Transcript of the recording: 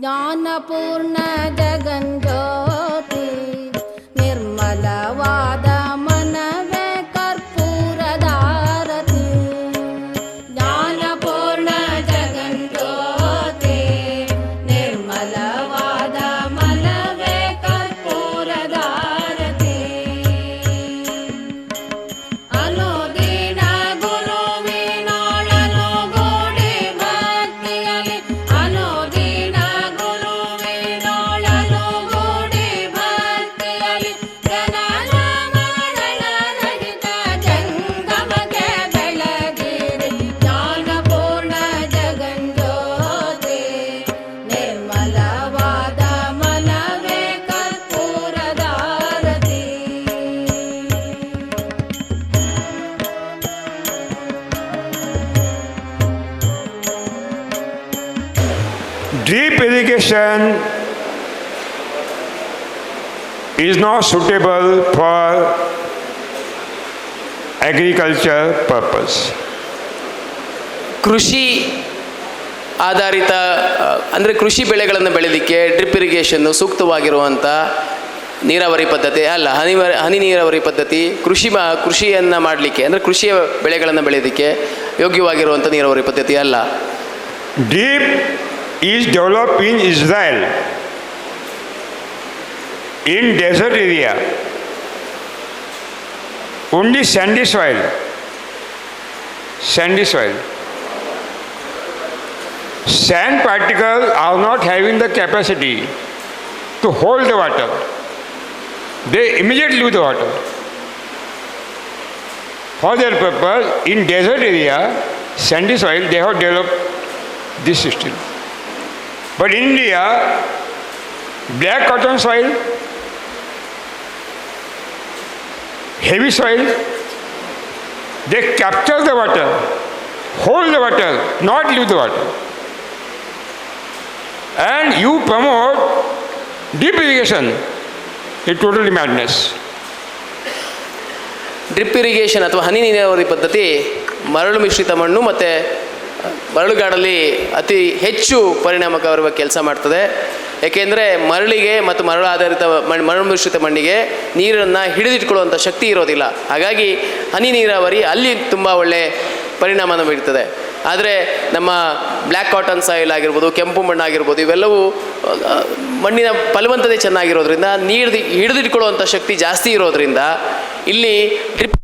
ज्ञानपूर्ण Drip irrigation is not suitable for agriculture purpose. ಕೃಷಿ ಆಧಾರಿತ ಅಂದರೆ ಕೃಷಿ ಬೆಳೆಗಳನ್ನು ಬೆಳೆದಕ್ಕೆ ಡ್ರಿಪ್ ಇರಿಗೇಷನ್ನು ಸೂಕ್ತವಾಗಿರುವಂಥ ನೀರಾವರಿ ಪದ್ಧತಿ ಅಲ್ಲ ಹನಿ ಹನಿ ನೀರಾವರಿ ಪದ್ಧತಿ ಕೃಷಿ ಮಾ ಕೃಷಿಯನ್ನು ಮಾಡಲಿಕ್ಕೆ ಅಂದರೆ ಕೃಷಿಯ ಬೆಳೆಗಳನ್ನು ಬೆಳೆಯೋದಕ್ಕೆ ಯೋಗ್ಯವಾಗಿರುವಂಥ ನೀರಾವರಿ ಪದ್ಧತಿ ಅಲ್ಲ Drip is developed in Israel, in desert area, only sandy soil, sandy soil. Sand particles are not having the capacity to hold the water. They immediately lose the water. For their purpose, in desert area, sandy soil, they have developed this system. But in India, black cotton soil, heavy soil, they capture the water, hold the water, not leave the water. And you promote deep irrigation. It's totally madness. Drip irrigation ಅಥವಾ ಹನಿ ನೀರಾವರಿ ಪದ್ಧತಿ ಮರಳು ಮಿಶ್ರಿತ ಮಣ್ಣು ಮತ್ತು ಮರಳುಗಾಡಲ್ಲಿ ಅತಿ ಹೆಚ್ಚು ಪರಿಣಾಮಕಾರಿಯಾಗಿ ಕೆಲಸ ಮಾಡ್ತದೆ. ಏಕೆಂದರೆ ಮರಳಿಗೆ ಮತ್ತು ಮರಳು ಆಧಾರಿತ ಮಣ್ಣು ಮರಳು ಮಿಶ್ರಿತ ಮಣ್ಣಿಗೆ ನೀರನ್ನು ಹಿಡಿದಿಟ್ಕೊಳ್ಳುವಂಥ ಶಕ್ತಿ ಇರೋದಿಲ್ಲ. ಹಾಗಾಗಿ ಹನಿ ನೀರಾವರಿ ಅಲ್ಲಿ ತುಂಬ ಒಳ್ಳೆ ಪರಿಣಾಮನ ಬೀರ್ತದೆ. ಆದರೆ ನಮ್ಮ ಬ್ಲ್ಯಾಕ್ ಕಾಟನ್ ಸಾಯಿಲ್ ಆಗಿರ್ಬೋದು, ಕೆಂಪು ಮಣ್ಣು ಆಗಿರ್ಬೋದು, ಇವೆಲ್ಲವೂ ಮಣ್ಣಿನ ಫಲವಂತತೆ ಚೆನ್ನಾಗಿರೋದ್ರಿಂದ ನೀರು ಹಿಡಿದಿಟ್ಕೊಳ್ಳುವಂಥ ಶಕ್ತಿ ಜಾಸ್ತಿ ಇರೋದ್ರಿಂದ ಇಲ್ಲಿ ಡ್ರಿಪ್